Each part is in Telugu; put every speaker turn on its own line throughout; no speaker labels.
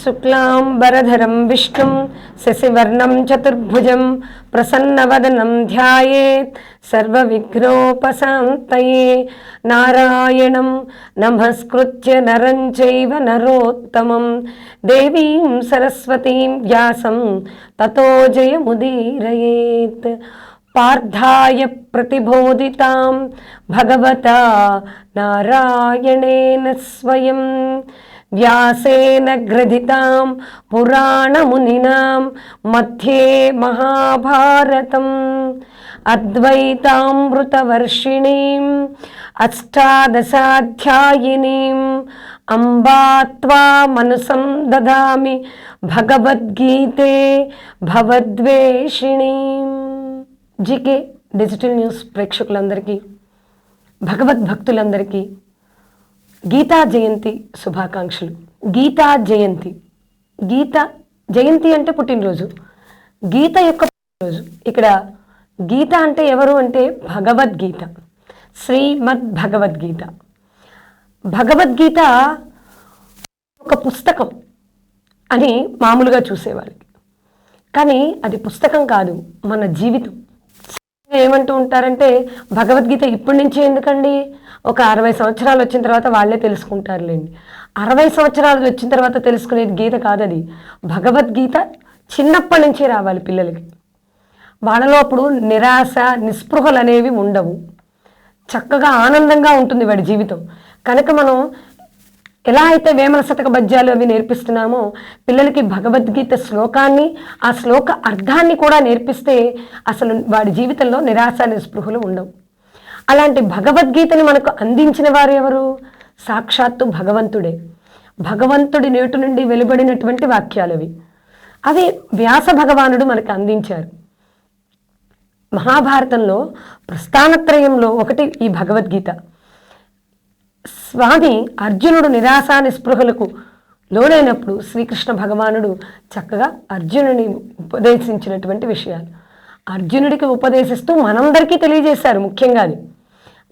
శుక్లాంబరధరం విష్ణుం శశివర్ణం చతుర్భుజం ప్రసన్నవదనం ధ్యాయేత్ సర్వవిఘ్నోపశాంతయే నారాయణం నమస్కృత్య నరం చైవ నరోత్తమం దేవీం సరస్వతీం వ్యాసం తతో జయముదీరయేత్ పార్థాయ ప్రతిబోధితాం భగవత నారాయణేన స్వయం వ్యాసేన గ్రథితాం పురాణమునినాం మధ్యే మహాభారతం. అద్వైతామృతవర్షిణీం అష్టాదశాధ్యాయినీం అంబాత్వా మనసం దదామి భగవద్గీతే భవద్వేషిణీం. జీకే డిజిటల్ న్యూస్ ప్రేక్షకులందరికీ భగవద్భక్తులందరికీ గీతా జయంతి శుభాకాంక్షలు. గీతా జయంతి. గీత జయంతి అంటే పుట్టినరోజు. గీత యొక్క పుట్టినరోజు. ఇక్కడ గీత అంటే ఎవరు అంటే భగవద్గీత. శ్రీమద్ భగవద్గీత భగవద్గీత ఒక పుస్తకం అని మామూలుగా చూసేవాళ్ళకి. కానీ అది పుస్తకం కాదు మన జీవితం. ఏమంటూ ఉంటారంటే భగవద్గీత ఇప్పటి నుంచే ఎందుకండి? ఒక అరవై సంవత్సరాలు వచ్చిన తర్వాత వాళ్ళే తెలుసుకుంటారులేండి. అరవై సంవత్సరాలు వచ్చిన తర్వాత తెలుసుకునేది గీత కాదది. భగవద్గీత చిన్నప్పటి నుంచే రావాలి పిల్లలకి. వాళ్ళలో అప్పుడు నిరాశ నిస్పృహలు అనేవి ఉండవు. చక్కగా ఆనందంగా ఉంటుంది వాడి జీవితం. కనుక మనం ఎలా అయితే వేమన శతక పద్యాలు అవి నేర్పిస్తున్నామో పిల్లలకి భగవద్గీత శ్లోకాన్ని ఆ శ్లోక అర్థాన్ని కూడా నేర్పిస్తే అసలు వాడి జీవితంలో నిరాశ నిస్పృహలు ఉండవు. అలాంటి భగవద్గీతని మనకు అందించిన వారు ఎవరు? సాక్షాత్తు భగవంతుడే. భగవంతుడి నేటు నుండి వెలువడినటువంటి వాక్యాలు అవి. అవి వ్యాస భగవానుడు మనకు అందించారు. మహాభారతంలో ప్రస్థానత్రయంలో ఒకటి ఈ భగవద్గీత. స్వామి అర్జునుడు నిరాశా నిస్పృహలకు లోనైనప్పుడు శ్రీకృష్ణ భగవానుడు చక్కగా అర్జునుని ఉపదేశించినటువంటి విషయాలు. అర్జునుడికి ఉపదేశిస్తూ మనందరికీ తెలియజేశారు ముఖ్యంగా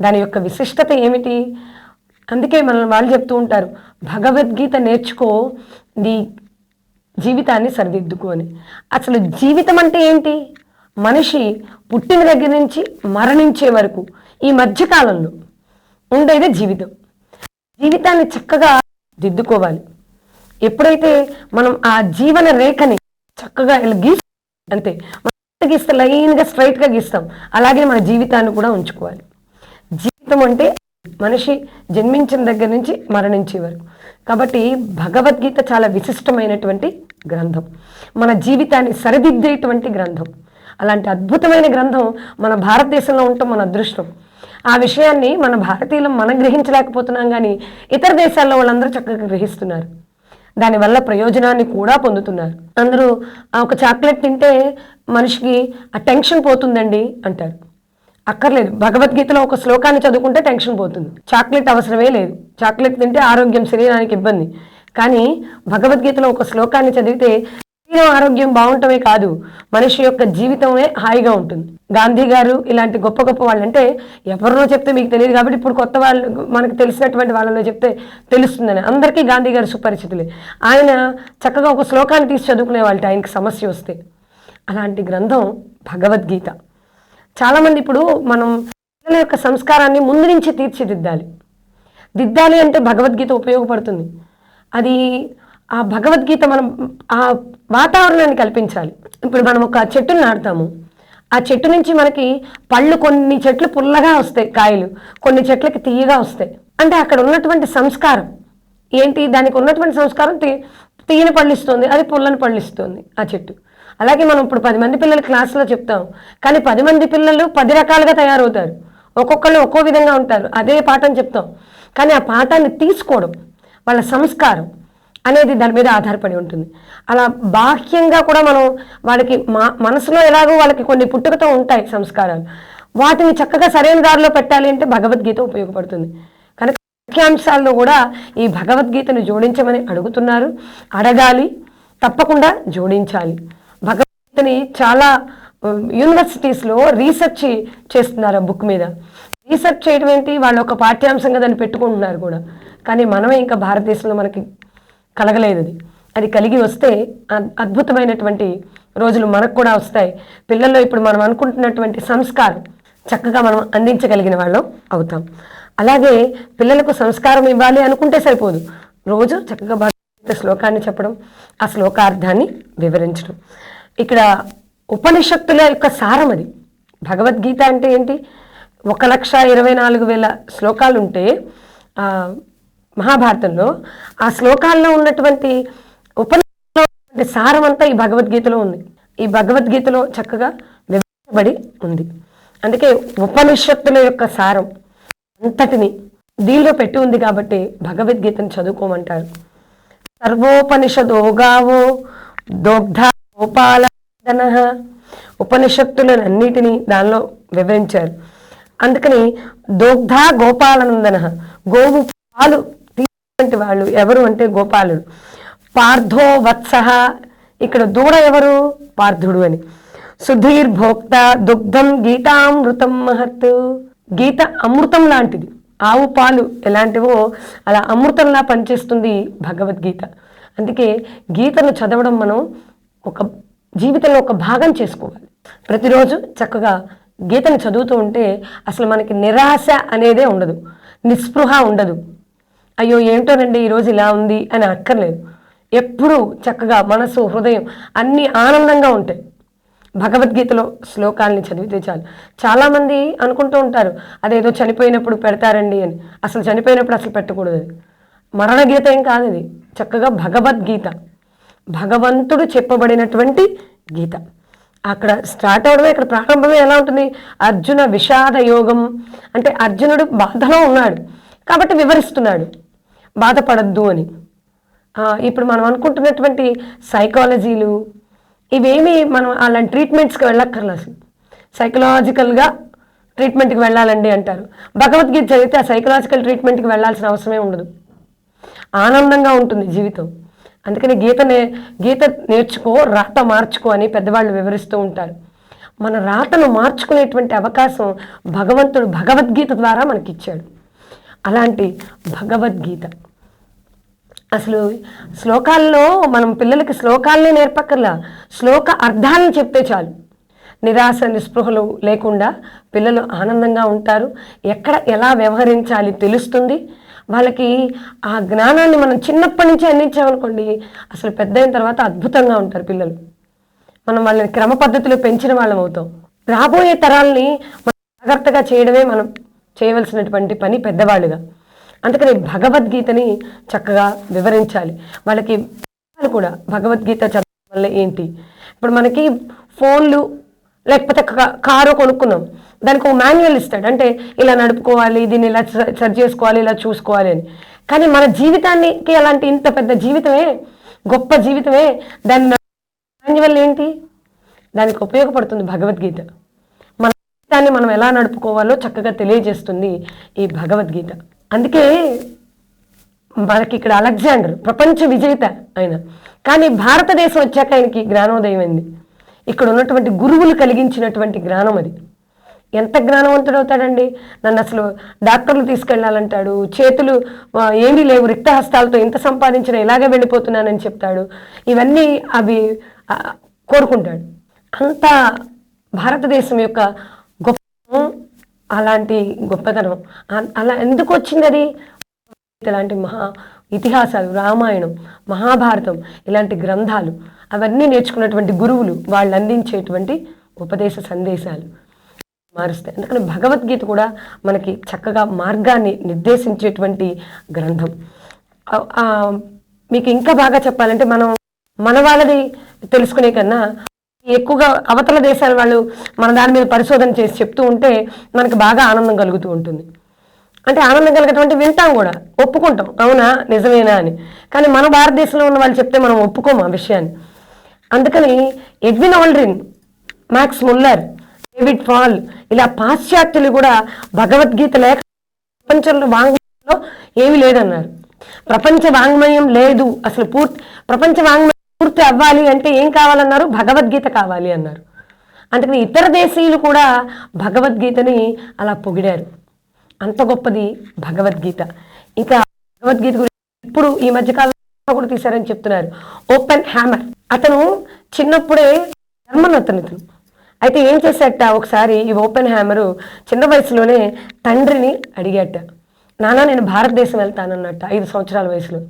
దాని యొక్క విశిష్టత ఏమిటి? అందుకే మనం వాళ్ళు చెప్తూ ఉంటారు భగవద్గీత నేర్చుకో నీ జీవితాన్ని సరిదిద్దుకో అని. అసలు జీవితం అంటే ఏంటి మనిషి పుట్టిన దగ్గర నుంచి మరణించే వరకు ఈ మధ్యకాలంలో ఉండేదే జీవితం. జీవితాన్ని చక్కగా దిద్దుకోవాలి. ఎప్పుడైతే మనం ఆ జీవన రేఖని చక్కగా ఇలా గీసి అంతే మనం గీస్తే లైన్గా స్ట్రైట్గా గీస్తాం అలాగే మన జీవితాన్ని కూడా ఉంచుకోవాలి. జీవితం అంటే మనిషి జన్మించిన దగ్గర నుంచి మరణించే వరకు. కాబట్టి భగవద్గీత చాలా విశిష్టమైనటువంటి గ్రంథం. మన జీవితాన్ని సరిదిద్దేటువంటి గ్రంథం. అలాంటి అద్భుతమైన గ్రంథం మన భారతదేశంలో ఉండటం మన అదృష్టం. ఆ విషయాన్ని మన భారతీయులు మనం గ్రహించలేకపోతున్నాం కానీ ఇతర దేశాల్లో వాళ్ళందరూ చక్కగా గ్రహిస్తున్నారు. దానివల్ల ప్రయోజనాన్ని కూడా పొందుతున్నారు. అందరూ "ఆ, ఒక చాక్లెట్ తింటే మనిషికి ఆ టెన్షన్ పోతుందండి అంటారు. అక్కర్లేదు. భగవద్గీతలో ఒక శ్లోకాన్ని చదువుకుంటే టెన్షన్ పోతుంది. చాక్లెట్ అవసరమే లేదు. చాక్లెట్ తింటే ఆరోగ్యం శరీరానికి ఇబ్బంది. కానీ భగవద్గీతలో ఒక శ్లోకాన్ని చదివితే శరీరం ఆరోగ్యం బాగుంటమే కాదు మనిషి యొక్క జీవితమే హాయిగా ఉంటుంది. గాంధీ గారు ఇలాంటి గొప్ప గొప్ప వాళ్ళు అంటే ఎవరినో చెప్తే మీకు తెలియదు కాబట్టి ఇప్పుడు కొత్త వాళ్ళు మనకు తెలిసినటువంటి వాళ్ళలో చెప్తే తెలుస్తుందని అందరికీ గాంధీ గారు సుపరిచితులే. ఆయన చక్కగా ఒక శ్లోకాన్ని తీసి చదువుకునే వాళ్ళకి ఆయనకి సమస్య వస్తే అలాంటి గ్రంథం భగవద్గీత. చాలామంది ఇప్పుడు మనం పిల్లల యొక్క సంస్కారాన్ని ముందు నుంచి తీర్చిదిద్దాలి. దిద్దాలి అంటే భగవద్గీత ఉపయోగపడుతుంది. అది ఆ భగవద్గీత మనం ఆ వాతావరణాన్ని కల్పించాలి. ఇప్పుడు మనం ఒక చెట్టును నాటుతాము. ఆ చెట్టు నుంచి మనకి పళ్ళు కొన్ని చెట్లు పుల్లగా వస్తాయి కాయలు. కొన్ని చెట్లకి తీయగా వస్తాయి. అంటే అక్కడ ఉన్నటువంటి సంస్కారం. ఏంటి? దానికి ఉన్నటువంటి సంస్కారం తీ తీయని పళ్ళు ఇస్తుంది అది పుల్లని పళ్ళు ఇస్తుంది ఆ చెట్టు. అలాగే మనం ఇప్పుడు పది మంది పిల్లలు క్లాసులో చెప్తాం. కానీ పది మంది పిల్లలు పది రకాలుగా తయారవుతారు. ఒక్కొక్కళ్ళు ఒక్కో విధంగా ఉంటారు. అదే పాఠం చెప్తాం. కానీ ఆ పాఠాన్ని తీసుకోవడం వాళ్ళ సంస్కారం అనేది దాని మీద ఆధారపడి ఉంటుంది. అలా బాహ్యంగా కూడా మనం వాళ్ళకి మా మనసులో ఎలాగో వాళ్ళకి కొన్ని పుట్టుకతో ఉంటాయి సంస్కారాలు. వాటిని చక్కగా సరైన దారిలో పెట్టాలి అంటే భగవద్గీత ఉపయోగపడుతుంది. కనుక ముఖ్యాంశాల్లో కూడా ఈ భగవద్గీతను జోడించమని అడుగుతున్నారు. అడగాలి తప్పకుండా జోడించాలి. భగవద్గీతని చాలా యూనివర్సిటీస్లో రీసెర్చ్ చేస్తున్నారు ఆ బుక్ మీద. రీసెర్చ్ చేయడం ఏంటి? వాళ్ళు ఒక పాఠ్యాంశంగా దాన్ని పెట్టుకుంటున్నారు కూడా. కానీ మనమే ఇంకా భారతదేశంలో మనకి కలగలేదు అది. అది కలిగి వస్తే అద్భుతమైనటువంటి రోజులు మనకు కూడా వస్తాయి. పిల్లల్లో ఇప్పుడు మనం అనుకుంటున్నటువంటి సంస్కారం చక్కగా మనం అందించగలిగిన వాళ్ళం అవుతాం. అలాగే పిల్లలకు సంస్కారం ఇవ్వాలి అనుకుంటే సరిపోదు. రోజు చక్కగా భగవంత శ్లోకాన్ని చెప్పడం ఆ శ్లోకార్థాన్ని వివరించడం. ఇక్కడ ఉపనిషత్తుల యొక్క సారం అది. భగవద్గీత అంటే ఏంటి? ఒక లక్ష ఇరవై నాలుగు వేల శ్లోకాలు ఉంటే మహాభారతంలో ఆ శ్లోకాల్లో ఉన్నటువంటి ఉపన్యాసంలో సారం అంతా ఈ భగవద్గీతలో ఉంది. ఈ భగవద్గీతలో చక్కగా వివరించబడి ఉంది. అందుకే ఉపనిషత్తుల యొక్క సారం అంతటిని దీనిలో పెట్టి ఉంది కాబట్టి భగవద్గీతను చదువుకోమంటారు. సర్వోపనిషదోగావో దోగ్ధ గోపాలన ఉపనిషత్తులన్నిటినీ దానిలో వివరించారు. అందుకని దోగ్ధ గోపాలనందన గోవు పాలు తీసినటువంటి వాళ్ళు ఎవరు అంటే గోపాలుడు. పార్థో వత్స ఇక్కడ దూడ ఎవరు? పార్థుడు అని. సుధీర్ భోక్త దుగ్ధం గీతామృతం మహత్. గీత అమృతం లాంటిది. ఆవు పాలు ఎలాంటివో అలా అమృతంలా పనిచేస్తుంది భగవద్గీత. అందుకే గీతను చదవడం మనం ఒక జీవితంలో ఒక భాగం చేసుకోవాలి. ప్రతిరోజు చక్కగా గీతను చదువుతూ ఉంటే అసలు మనకి నిరాశ అనేదే ఉండదు. నిస్పృహ ఉండదు. అయ్యో ఏంటోనండి ఈరోజు ఇలా ఉంది అని అక్కర్లేదు. ఎప్పుడూ చక్కగా మనసు హృదయం అన్నీ ఆనందంగా ఉంటాయి. భగవద్గీతలో శ్లోకాలని చదివితే చాలు. చాలామంది అనుకుంటూ ఉంటారు అదేదో చనిపోయినప్పుడు పెడతారండి అని. అసలు చనిపోయినప్పుడు అసలు పెట్టకూడదు. అది మరణగీత ఏం కాదు అది చక్కగా భగవద్గీత. భగవంతుడు చెప్పబడినటువంటి గీత. అక్కడ స్టార్ట్ అవడమే ఇక్కడ ప్రారంభమే ఎలా ఉంటుంది? అర్జున విషాద యోగం అంటే అర్జునుడు బాధలో ఉన్నాడు. కాబట్టి వివరిస్తున్నాడు. బాధపడద్దు అని. ఇప్పుడు మనం అనుకుంటున్నటువంటి సైకాలజీలు ఇవేమి మనం అలాంటి ట్రీట్మెంట్స్కి వెళ్ళక్కర్లేదు. అసలు సైకలాజికల్గా ట్రీట్మెంట్కి వెళ్ళాలండి అంటారు. భగవద్గీత చదివితే ఆ సైకలాజికల్ ట్రీట్మెంట్కి వెళ్ళాల్సిన అవసరమే ఉండదు. ఆనందంగా ఉంటుంది జీవితం. అందుకని గీత నే గీత నేర్చుకో రాత మార్చుకో అని పెద్దవాళ్ళు వివరిస్తూ ఉంటారు. మన రాతను మార్చుకునేటువంటి అవకాశం భగవంతుడు భగవద్గీత ద్వారా మనకిచ్చాడు. అలాంటి భగవద్గీత. అసలు శ్లోకాల్లో మనం పిల్లలకి శ్లోకాలనే నేర్పక్కర్లా. శ్లోక అర్థాలను చెప్తే చాలు. నిరాశ నిస్పృహలు లేకుండా పిల్లలు ఆనందంగా ఉంటారు. ఎక్కడ ఎలా వ్యవహరించాలి తెలుస్తుంది. వాళ్ళకి ఆ జ్ఞానాన్ని మనం చిన్నప్పటి నుంచి అందించామనుకోండి అసలు పెద్ద అయిన తర్వాత అద్భుతంగా ఉంటారు పిల్లలు. మనం వాళ్ళని క్రమ పద్ధతిలో పెంచిన వాళ్ళం అవుతాం. రాబోయే తరాల్ని మనం జాగ్రత్తగా చేయడమే మనం చేయవలసినటువంటి పని పెద్దవాళ్ళుగా. అందుకని భగవద్గీతని చక్కగా వివరించాలి. వాళ్ళకి కూడా భగవద్గీత చదవడం వల్ల ఏంటి? ఇప్పుడు మనకి ఫోన్లు లేకపోతే కారు కొనుక్కున్నాం. దానికి ఒక మాన్యువల్ ఇస్తాడు. అంటే ఇలా నడుపుకోవాలి దీన్ని ఇలా సరి చేసుకోవాలి ఇలా చూసుకోవాలి అని. కానీ మన జీవితానికి అలాంటి ఇంత పెద్ద జీవితమే గొప్ప జీవితమే దాని మాన్యువల్ ఏంటి? దానికి ఉపయోగపడుతుంది భగవద్గీత. మన జీవితాన్ని మనం ఎలా నడుపుకోవాలో చక్కగా తెలియజేస్తుంది ఈ భగవద్గీత. అందుకే మనకి ఇక్కడ అలెగ్జాండర్ ప్రపంచ విజేత ఆయన. కానీ భారతదేశం వచ్చాక ఆయనకి జ్ఞానోదయం అయింది. ఇక్కడ ఉన్నటువంటి గురువులు కలిగించినటువంటి జ్ఞానం అది. ఎంత జ్ఞానవంతుడు అవుతాడండి నన్ను అసలు డాక్టర్లు తీసుకెళ్ళాలంటాడు చేతులు ఏమీ లేవు రిక్తహస్తాలతో ఇంత సంపాదించిన ఇలాగే వెళ్ళిపోతున్నానని చెప్తాడు. ఇవన్నీ అవి కోరుకుంటాడు. అంత భారతదేశం యొక్క అలాంటి గొప్పతనం. అలా ఎందుకు వచ్చింది అది ఇలాంటి మహా ఇతిహాసాలు రామాయణం మహాభారతం ఇలాంటి గ్రంథాలు అవన్నీ నేర్చుకున్నటువంటి గురువులు వాళ్ళు అందించేటువంటి ఉపదేశ సందేశాలు మారుస్తాయి. ఎందుకంటే భగవద్గీత కూడా మనకి చక్కగా మార్గాన్ని నిర్దేశించేటువంటి గ్రంథం. మీకు ఇంకా బాగా చెప్పాలంటే మనం మన వాళ్ళది తెలుసుకునే కన్నా ఎక్కువగా అవతల దేశాల వాళ్ళు మన దాని మీద పరిశోధన చేసి చెప్తూ ఉంటే మనకు బాగా ఆనందం కలుగుతూ ఉంటుంది. అంటే ఆనందం కలిగేటువంటి వింటాం కూడా ఒప్పుకుంటాం. అవునా? నిజమేనా అని. కానీ మన భారతదేశంలో ఉన్న వాళ్ళు చెప్తే మనం ఒప్పుకోము ఆ విషయాన్ని. అందుకని Edwin Aldrin Max Muller David Fall ఇలా పాశ్చాత్యులు కూడా భగవద్గీత లేక ప్రపంచంలో వాంగ్మయంలో ఏమీ లేదన్నారు. ప్రపంచ వాంగ్మయం లేదు. అసలు పూర్తి ప్రపంచ వాంగ్మయం పూర్తి అవ్వాలి అంటే ఏం కావాలన్నారు? భగవద్గీత కావాలి అన్నారు. అందుకని ఇతర దేశీయులు కూడా భగవద్గీతని అలా పొగిడారు. అంత గొప్పది భగవద్గీత. ఇంకా భగవద్గీత గురించి ఇప్పుడు ఈ మధ్యకాలంలో కూడా తీశారని చెప్తున్నారు. Oppenheimer. అతను చిన్నప్పుడే జర్మన్ అతను ఇతను అయితే ఏం చేశాట? ఒకసారి ఈ ఓపెన్ హ్యామరు చిన్న వయసులోనే తండ్రిని అడిగాట. నాన్న నేను భారతదేశం వెళ్తానన్నట్ట ఐదు సంవత్సరాల వయసులో.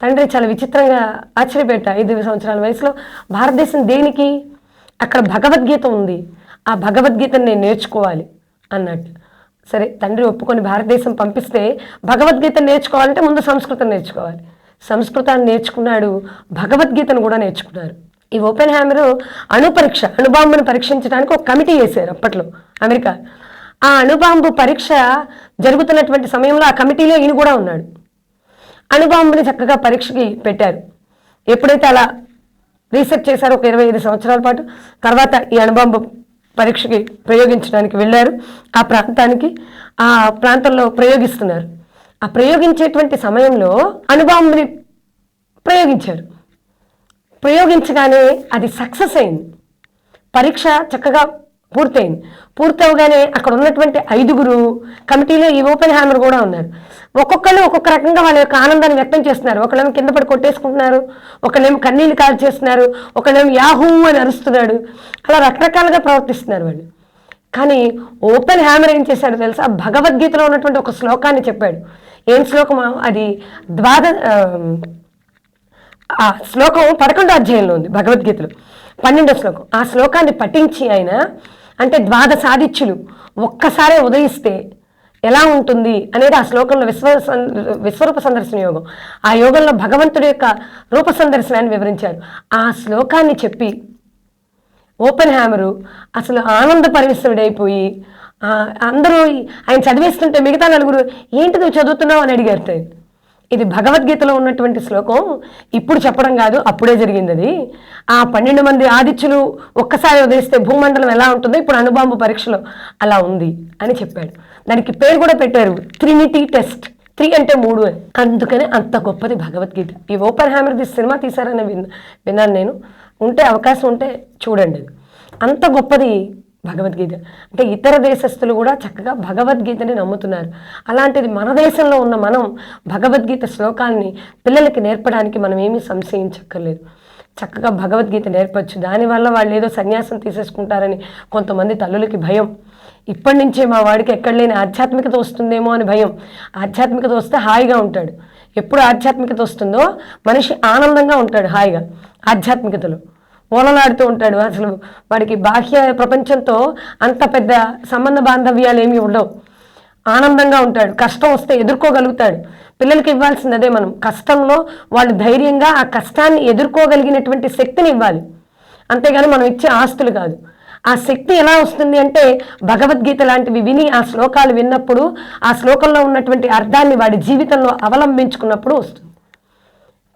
తండ్రి చాలా విచిత్రంగా ఆశ్చర్యపెట్ట ఐదు సంవత్సరాల వయసులో భారతదేశం దేనికి? అక్కడ భగవద్గీత ఉంది. ఆ భగవద్గీతను నేను నేర్చుకోవాలి అన్నట్టు. సరే తండ్రి ఒప్పుకొని భారతదేశం పంపిస్తే భగవద్గీత నేర్చుకోవాలంటే ముందు సంస్కృతం నేర్చుకోవాలి. సంస్కృతాన్ని నేర్చుకున్నాడు భగవద్గీతను కూడా నేర్చుకున్నారు. ఈ ఓపెన్ హ్యామర్ అణుపరీక్ష అణుబాంబును పరీక్షించడానికి ఒక కమిటీ వేశారు అప్పట్లో అమెరికా. ఆ అణుబాంబు పరీక్ష జరుగుతున్నటువంటి సమయంలో ఆ కమిటీలో ఈయన కూడా ఉన్నాడు. అణుబాంబుని చక్కగా పరీక్షకి పెట్టారు. ఎప్పుడైతే అలా రీసెర్చ్ చేశారో ఒక ఇరవై ఐదు సంవత్సరాల పాటు తర్వాత ఈ అణుబాంబు పరీక్షకి ప్రయోగించడానికి వెళ్ళారు. ఆ ప్రాంతానికి ఆ ప్రాంతంలో ప్రయోగిస్తున్నారు. ఆ ప్రయోగించేటువంటి సమయంలో అణుబాంబుని ప్రయోగించారు. ప్రయోగించగానే అది సక్సెస్ అయింది. పరీక్ష చక్కగా పూర్తయింది. పూర్తవగానే అక్కడ ఉన్నటువంటి ఐదుగురు కమిటీలో ఈ ఓపెన్ హ్యామర్ కూడా ఉన్నారు. ఒక్కొక్కళ్ళు ఒక్కొక్క రకంగా వాళ్ళ యొక్క ఆనందాన్ని వ్యక్తం చేస్తున్నారు. ఒకళ్ళేమో కింద పడి కొట్టేసుకుంటున్నారు ఒకళ్ళేమో కన్నీళ్ళు కాల్ చేస్తున్నారు ఒకళ్ళేమో యాహూ అని అరుస్తున్నాడు. అలా రకరకాలుగా ప్రవర్తిస్తున్నారు వాళ్ళు. కానీ ఓపెన్ హ్యామర్ ఏం చేశాడు తెలుసా? భగవద్గీతలో ఉన్నటువంటి ఒక శ్లోకాన్ని చెప్పాడు. ఏం శ్లోకం అది ద్వాద ఆ, శ్లోకం పదకొండో అధ్యాయంలో ఉంది భగవద్గీతలో. పన్నెండో శ్లోకం. ఆ శ్లోకాన్ని పఠించి ఆయన అంటే ద్వాద సాధిత్యులు ఒక్కసారే ఉదయిస్తే ఎలా ఉంటుంది అనేది ఆ శ్లోకంలో విశ్వ విశ్వరూప సందర్శన యోగం. ఆ యోగంలో భగవంతుడి యొక్క రూప సందర్శనాన్ని వివరించారు. ఆ శ్లోకాన్ని చెప్పి ఓపెన్ హ్యామరు అసలు ఆనంద పరిమిశ్రుడైపోయి అందరూ ఆయన చదివేస్తుంటే మిగతా నలుగురు ఏంటి నువ్వు చదువుతున్నావు? అని అడిగారు ఇది భగవద్గీతలో ఉన్నటువంటి శ్లోకం. ఇప్పుడు చెప్పడం కాదు అప్పుడే జరిగింది అది. ఆ పన్నెండు మంది ఆదిత్యులు ఒక్కసారి ఉదయిస్తే భూమండలం ఎలా ఉంటుందో ఇప్పుడు అణుబాంబు పరీక్షలో అలా ఉంది అని చెప్పాడు. దానికి పేరు కూడా పెట్టారు త్రినిటీ టెస్ట్ త్రీ అంటే మూడు అని. అందుకనే అంత గొప్పది భగవద్గీత. ఈ ఓపెన్ హ్యామర్ ది సినిమా తీశారని విన్నా విన్నాను నేను. ఉంటే అవకాశం ఉంటే చూడండి. అంత గొప్పది భగవద్గీత. అంటే ఇతర దేశస్తులు కూడా చక్కగా భగవద్గీతని నమ్ముతున్నారు. అలాంటిది మన దేశంలో ఉన్న మనం భగవద్గీత శ్లోకాల్ని పిల్లలకి నేర్పడానికి మనం ఏమీ సంశయించక్కర్లేదు. చక్కగా భగవద్గీత నేర్పచ్చు. దానివల్ల వాళ్ళు ఏదో సన్యాసం తీసేసుకుంటారని కొంతమంది తల్లులకి భయం. ఇప్పటి నుంచే మా వాడికి ఎక్కడ లేని ఆధ్యాత్మికత వస్తుందేమో అని భయం. ఆధ్యాత్మికత వస్తే హాయిగా ఉంటాడు. ఎప్పుడు ఆధ్యాత్మికత వస్తుందో మనిషి ఆనందంగా ఉంటాడు హాయిగా ఆధ్యాత్మికతలో. ఓలలాడుతూ ఉంటాడు అసలు. వాడికి బాహ్య ప్రపంచంతో అంత పెద్ద సంబంధ బాంధవ్యాలు ఏమీ ఉండవు. ఆనందంగా ఉంటాడు. కష్టం వస్తే ఎదుర్కోగలుగుతాడు. పిల్లలకి ఇవ్వాల్సింది అదే మనం. కష్టంలో వాళ్ళు ధైర్యంగా ఆ కష్టాన్ని ఎదుర్కోగలిగినటువంటి శక్తిని ఇవ్వాలి. అంతేగాని మనం ఇచ్చే ఆస్తులు కాదు. ఆ శక్తి ఎలా వస్తుంది అంటే భగవద్గీత లాంటివి విని ఆ శ్లోకాలు విన్నప్పుడు ఆ శ్లోకంలో ఉన్నటువంటి అర్థాన్ని వాడి జీవితంలో అవలంబించుకున్నప్పుడు వస్తుంది.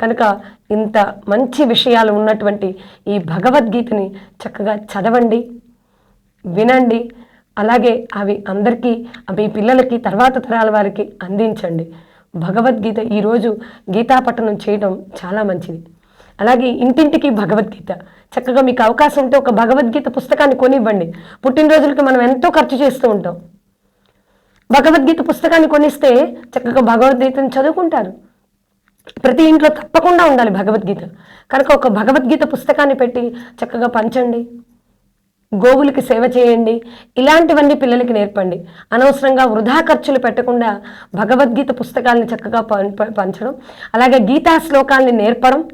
కనుక ఇంత మంచి విషయాలు ఉన్నటువంటి ఈ భగవద్గీతని చక్కగా చదవండి వినండి అలాగే అవి అందరికీ అవి పిల్లలకి తర్వాత తరాల వారికి అందించండి. భగవద్గీత ఈరోజు గీతా పఠనం చేయడం చాలా మంచిది. అలాగే ఇంటింటికి భగవద్గీత. చక్కగా మీకు అవకాశం ఉంటే ఒక భగవద్గీత పుస్తకాన్ని కొనివ్వండి. పుట్టినరోజులకి మనం ఎంతో ఖర్చు చేస్తూ ఉంటాం. భగవద్గీత పుస్తకాన్ని కొనిస్తే చక్కగా భగవద్గీతను చదువుకుంటారు. ప్రతి ఇంట్లో తప్పకుండా ఉండాలి భగవద్గీత. కనుక ఒక భగవద్గీత పుస్తకాన్ని పెట్టి చక్కగా పంచండి. గోవులకి సేవ చేయండి. ఇలాంటివన్నీ పిల్లలకి నేర్పండి. అనవసరంగా వృధా ఖర్చులు పెట్టకుండా భగవద్గీత పుస్తకాలను చక్కగా పం- ప- పంచడం. అలాగే గీతా శ్లోకాల్ని నేర్పడం.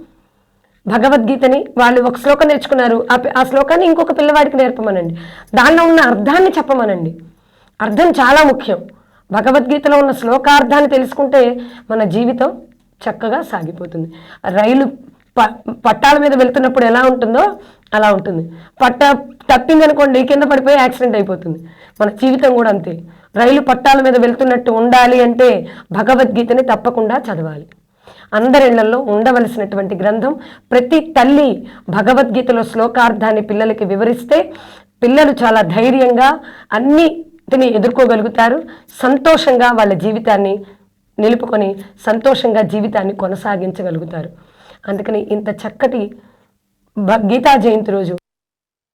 భగవద్గీతని వాళ్ళు ఒక శ్లోకం నేర్చుకున్నారు. ఆ ఆ శ్లోకాన్ని ఇంకొక పిల్లవాడికి నేర్పమనండి. దానిలో ఉన్న అర్థాన్ని చెప్పమనండి. అర్థం చాలా ముఖ్యం. భగవద్గీతలో ఉన్న శ్లోకార్థాన్ని తెలుసుకుంటే మన జీవితం చక్కగా సాగిపోతుంది. రైలు ప పట్టాల మీద వెళ్తున్నప్పుడు ఎలా ఉంటుందో అలా ఉంటుంది. పట్ట తప్పిందనుకోండి కింద పడిపోయి యాక్సిడెంట్ అయిపోతుంది. మన జీవితం కూడా అంతే. రైలు పట్టాల మీద వెళ్తున్నట్టు ఉండాలి అంటే భగవద్గీతని తప్పకుండా చదవాలి. అందరిళ్ళలో ఉండవలసినటువంటి గ్రంథం ప్రతి తల్లి భగవద్గీతలో శ్లోకార్థాన్ని పిల్లలకి వివరిస్తే పిల్లలు చాలా ధైర్యంగా అన్నిటిని ఎదుర్కోగలుగుతారు. సంతోషంగా వాళ్ళ జీవితాన్ని నిలుపుకొని సంతోషంగా జీవితాన్ని కొనసాగించగలుగుతారు. అందుకని ఇంత చక్కటి గీతా జయంతి రోజు